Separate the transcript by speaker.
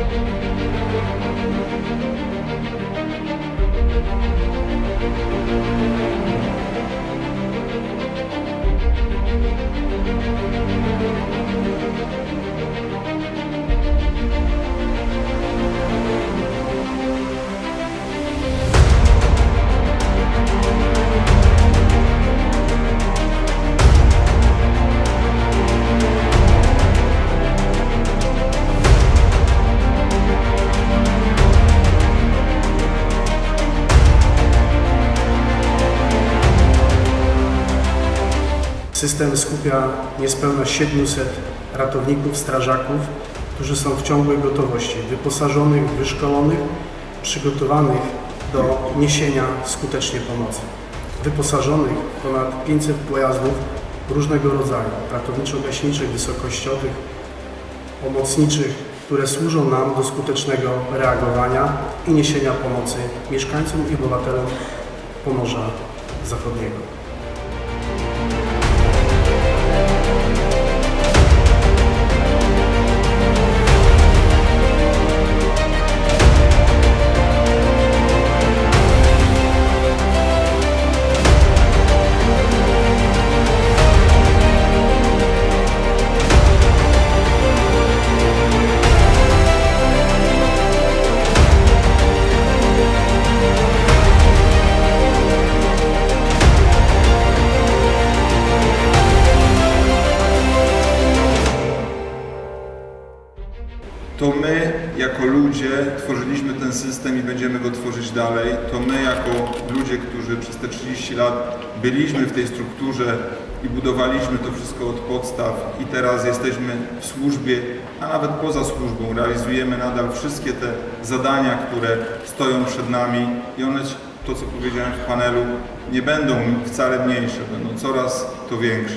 Speaker 1: Thank you. System skupia niespełna 700 ratowników, strażaków, którzy są w ciągłej gotowości, wyposażonych, wyszkolonych, przygotowanych do niesienia skutecznie pomocy. Wyposażonych w ponad 500 pojazdów różnego rodzaju, ratowniczo-gaśniczych, wysokościowych, pomocniczych, które służą nam do skutecznego reagowania i niesienia pomocy mieszkańcom i obywatelom Pomorza Zachodniego.
Speaker 2: To my, jako ludzie, tworzyliśmy ten system i będziemy go tworzyć dalej. To my, jako ludzie, którzy przez te 30 lat byliśmy w tej strukturze i budowaliśmy to wszystko od podstaw i teraz jesteśmy w służbie, a nawet poza służbą, realizujemy nadal wszystkie te zadania, które stoją przed nami i one, to co powiedziałem w panelu, nie będą wcale mniejsze, będą coraz to większe.